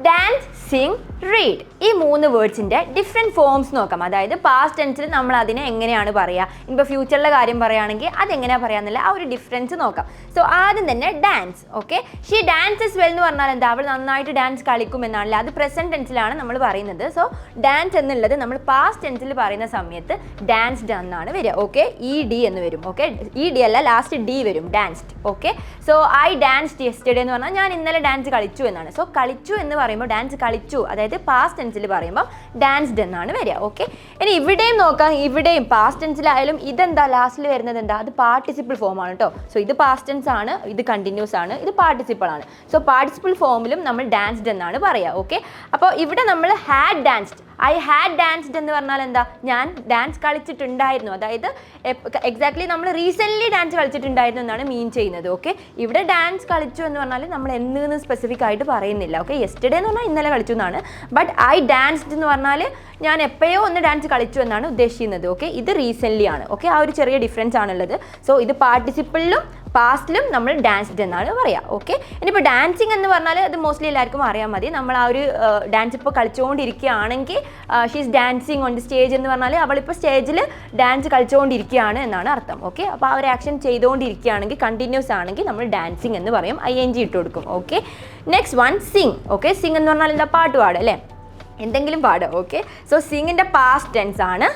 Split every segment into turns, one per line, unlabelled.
Dance Singh read ഈ മൂന്ന് വേർഡ്സിന്റെ different forms നോക്കാം. അതായത് പാസ്റ്റ് ടെൻസിൽ നമ്മൾ അതിനെ എങ്ങനെയാണ് പറയുക ഇപ്പോൾ ഫ്യൂച്ചറിലെ കാര്യം പറയുകയാണെങ്കിൽ അതെങ്ങനെയാണ് പറയാമെന്നുള്ള ആ ഒരു ഡിഫറൻസ് നോക്കാം. സോ ആദ്യം തന്നെ dance okay she dances well എന്ന് പറഞ്ഞാൽ എന്താ? അവൾ നന്നായിട്ട് ഡാൻസ് കളിക്കും എന്നാണല്ലോ അത് പ്രസന്റ് ടെൻസിലാണ് നമ്മൾ പറയുന്നത്. സോ ഡാൻസ് എന്നുള്ളത് നമ്മൾ പാസ്റ്റ് ടെൻസിൽ പറയുന്ന സമയത്ത് ഡാൻസ്ഡ് എന്നാണ് വരിക. ഓക്കെ ഇ ഡി എന്ന് വരും. ഓക്കെ ഇ ഡി അല്ല ലാസ്റ്റ് ഡി വരും. Danced okay so I danced yesterday എന്ന് പറഞ്ഞാൽ ഞാൻ ഇന്നലെ ഡാൻസ് കളിച്ചു എന്നാണ്. സോ കളിച്ചു എന്ന് പറയുമ്പോൾ ഡാൻസ് കളിച്ചു. അതായത് പാസ്റ്റ് ടെൻസിൽ പറയുമ്പോൾ ഡാൻസ്ഡ് എന്നാണ് വരിക ഓക്കെ ഇനി ഇവിടെയും നോക്കാം ഇവിടെയും പാസ്റ്റ് ടെൻസിലായാലും ഇതെന്താ? ലാസ്റ്റിൽ വരുന്നത് എന്താ? അത് പാർട്ടിസിപ്പിൾ ഫോം ആണ് കേട്ടോ സോ ഇത് പാസ്റ്റ് ടെൻസ് ആണ് ഇത് കണ്ടിന്യൂസ് ആണ് ഇത് പാർട്ടിസിപ്പിൾ ആണ്. സോ പാർട്ടിസിപ്പിൾ ഫോമിലും നമ്മൾ ഡാൻസ്ഡ് എന്നാണ് പറയുക ഓക്കെ അപ്പോൾ ഇവിടെ നമ്മൾ had danced I had danced എന്ന് പറഞ്ഞാൽ എന്താ? ഞാൻ ഡാൻസ് കളിച്ചിട്ടുണ്ടായിരുന്നു. അതായത് എക്സാക്ട്ലി നമ്മൾ റീസെന്റ്ലി ഡാൻസ് കളിച്ചിട്ടുണ്ടായിരുന്നു എന്നാണ് മീൻ ചെയ്യുന്നത് ഓക്കെ ഇവിടെ ഡാൻസ് കളിച്ചു എന്ന് പറഞ്ഞാൽ നമ്മൾ എന്ന് സ്പെസിഫിക് ആയിട്ട് പറയുന്നില്ല ഓക്കെ യെസ്റ്റർഡേ എന്ന് പറഞ്ഞാൽ ഇന്നലെ കളിച്ചു എന്നാണ്. ബട്ട് ഐ ഡാൻസ്ഡ് എന്ന് പറഞ്ഞാൽ ഞാൻ എപ്പോഴോ ഒന്ന് ഡാൻസ് കളിച്ചു എന്നാണ് ഉദ്ദേശിക്കുന്നത് ഓക്കെ ഇത് റീസെന്റ്ലി ആണ് ഓക്കെ ആ ഒരു ചെറിയ ഡിഫറൻസ് ആണുള്ളത്. സോ ഇത് പാർട്ടിസിപ്പിളിലും പാസ്റ്റിലും നമ്മൾ ഡാൻസ്ഡ് എന്നാണ് പറയുക ഓക്കെ ഇനിയിപ്പോൾ ഡാൻസിങ് എന്ന് പറഞ്ഞാൽ അത് മോസ്റ്റ്ലി എല്ലാവർക്കും അറിയാൻ മതി. നമ്മൾ ആ ഒരു ഡാൻസ് ഇപ്പോൾ കളിച്ചുകൊണ്ടിരിക്കുകയാണെങ്കിൽ she's dancing on the stage എന്ന് പറഞ്ഞാൽ അവളിപ്പോൾ സ്റ്റേജിൽ ഡാൻസ് കളിച്ചുകൊണ്ടിരിക്കുകയാണ് എന്നാണ് അർത്ഥം. ഓക്കെ അപ്പോൾ ആ ഒരു ആക്ഷൻ ചെയ്തുകൊണ്ടിരിക്കുകയാണെങ്കിൽ കണ്ടിന്യൂസ് ആണെങ്കിൽ നമ്മൾ ഡാൻസിങ് എന്ന് പറയും. ഐ എൻ ജി ഇട്ട് കൊടുക്കും. Okay next one sing okay sing എന്ന് പറഞ്ഞാൽ എന്താ? പാട്ട് പാടുക അല്ലേ? എന്തെങ്കിലും പാടുക ഓക്കെ സോ സിങ്ങിന്റെ പാസ്റ്റ് ടെൻസ് ആണ്.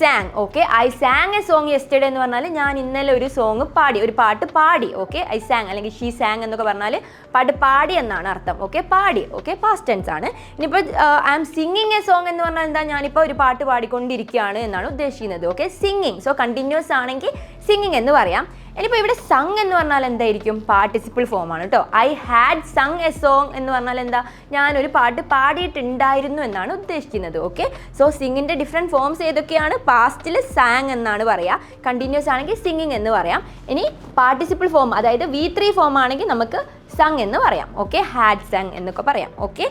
Sang okay I sang a song yesterday എന്ന് പറഞ്ഞാൽ ഞാൻ ഇന്നലെ ഒരു സോങ് പാടി ഒരു പാട്ട് പാടി ഓക്കെ ഐ സാങ് അല്ലെങ്കിൽ ഷീ സാങ് എന്നൊക്കെ പറഞ്ഞാൽ പാട്ട് പാടി എന്നാണ് അർത്ഥം ഓക്കെ പാടി ഓക്കെ പാസ്റ്റ് ടെൻസ് ആണ്. ഇനിയിപ്പോൾ I am singing a song എന്ന് പറഞ്ഞാൽ എന്താ? ഞാനിപ്പോൾ ഒരു പാട്ട് പാടിക്കൊണ്ടിരിക്കുകയാണ് എന്നാണ് ഉദ്ദേശിക്കുന്നത് ഓക്കെ സിംഗിങ് സോ കണ്ടിന്യൂസ് ആണെങ്കിൽ സിംഗിങ് എന്ന് പറയാം. ഇനിയിപ്പോൾ ഇവിടെ സങ് എന്ന് പറഞ്ഞാൽ എന്തായിരിക്കും? പാർട്ടിസിപ്പിൾ ആണ് കേട്ടോ I had sung a song എന്ന് പറഞ്ഞാൽ എന്താ? ഞാനൊരു പാട്ട് പാടിയിട്ടുണ്ടായിരുന്നു എന്നാണ് ഉദ്ദേശിക്കുന്നത്. ഓക്കെ സോ സിംഗിന്റെ ഡിഫറെന്റ് ഫോംസ് ഏതൊക്കെയാണ്? പാസ്റ്റിൽ സാങ് എന്നാണ് പറയുക കണ്ടിന്യൂസ് ആണെങ്കിൽ സിംഗിങ് എന്ന് പറയാം. ഇനി പാർട്ടിസിപ്പിൾ ഫോം അതായത് വി ത്രീ ഫോം ആണെങ്കിൽ നമുക്ക് സങ് എന്ന് പറയാം. ഓക്കെ ഹാഡ് സങ് എന്നൊക്കെ പറയാം. Okay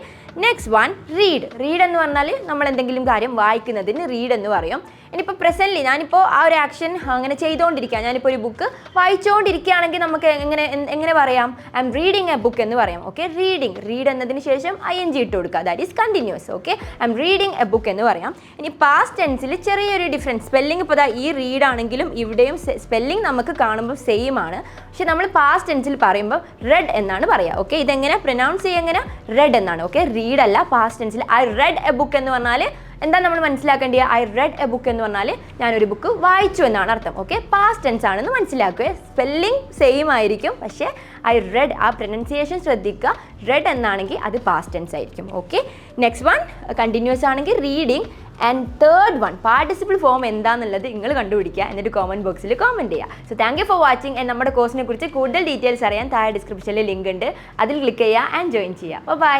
next one read read എന്ന് പറഞ്ഞാൽ നമ്മൾ എന്തെങ്കിലും കാര്യം വായിക്കുന്നതിന് റീഡ് എന്ന് പറയും. ഇനിയിപ്പോൾ പ്രസന്റ്ലി ഞാനിപ്പോൾ ആ ഒരു ആക്ഷൻ അങ്ങനെ ചെയ്തുകൊണ്ടിരിക്കുക ഞാനിപ്പോൾ ഒരു ബുക്ക് വായിച്ചുകൊണ്ടിരിക്കുകയാണെങ്കിൽ നമുക്ക് എങ്ങനെ എങ്ങനെ പറയാം? I M reading a book എന്ന് പറയാം. ഓക്കെ റീഡിങ് റീഡ് എന്നതിന് ശേഷം ഐ എൻ ജി ഇട്ട് കൊടുക്കുക. That is continuous okay I'm reading a book എന്ന് പറയാം. ഇനി പാസ്റ്റ് ടെൻസിൽ ചെറിയൊരു ഡിഫറൻസ് സ്പെല്ലിംഗ് ഇപ്പോൾ ഈ റീഡ് ആണെങ്കിലും ഇവിടെയും സ്പെല്ലിംഗ് നമുക്ക് കാണുമ്പോൾ സെയിം ആണ്. പക്ഷെ നമ്മൾ പാസ്റ്റ് ടെൻസിൽ പറയുമ്പോൾ റെഡ് എന്നാണ് പറയുക ഓക്കെ ഇതെങ്ങനെ? പ്രൊനൗൺസ് ചെയ്യുക എങ്ങനെ? റെഡ് എന്നാണ്. ഓക്കെ റീഡ് അല്ല പാസ്റ്റ് ടെൻസിൽ ഐ റെഡ് എ ബുക്ക് എന്ന് പറഞ്ഞാൽ എന്താ നമ്മൾ മനസ്സിലാക്കേണ്ടത് ഐ റെഡ് എ ബുക്ക് എന്ന് പറഞ്ഞാൽ ഞാനൊരു ബുക്ക് വായിച്ചു എന്നാണ് അർത്ഥം. ഓക്കെ പാസ്റ്റ് ടെൻസ് ആണെന്ന് മനസ്സിലാക്കുക. സ്പെല്ലിംഗ് സെയിം ആയിരിക്കും. പക്ഷേ ഐ റെഡ് ആ പ്രൊനൗൺസിയേഷൻ ശ്രദ്ധിക്കുക. റെഡ് എന്നാണെങ്കിൽ അത് പാസ്റ്റ് ടെൻസ് ആയിരിക്കും. ഓക്കെ നെക്സ്റ്റ് വൺ കണ്ടിന്യൂസ് ആണെങ്കിൽ reading and third one participle form എന്താണെന്നുള്ളത് നിങ്ങൾ കണ്ടുപിടിക്കുക. എന്നിട്ട് കോമന്റ് ബോക്സിൽ കോമന്റ് ചെയ്യുക. So thank you for watching and നമ്മുടെ കോഴ്സിനെ കുറിച്ച് കൂടുതൽ ഡീറ്റെയിൽസ് അറിയാൻ താഴെ ഡിസ്ക്രിപ്ഷനിൽ ലിങ്ക് ഉണ്ട്. അതിൽ ക്ലിക്ക് ചെയ്യുക ആൻഡ് ജോയിൻ ചെയ്യുക. Bye